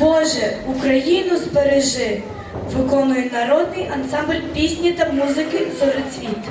Боже, Україну збережи, виконує народний ансамбль пісні та музики Зорецвіт.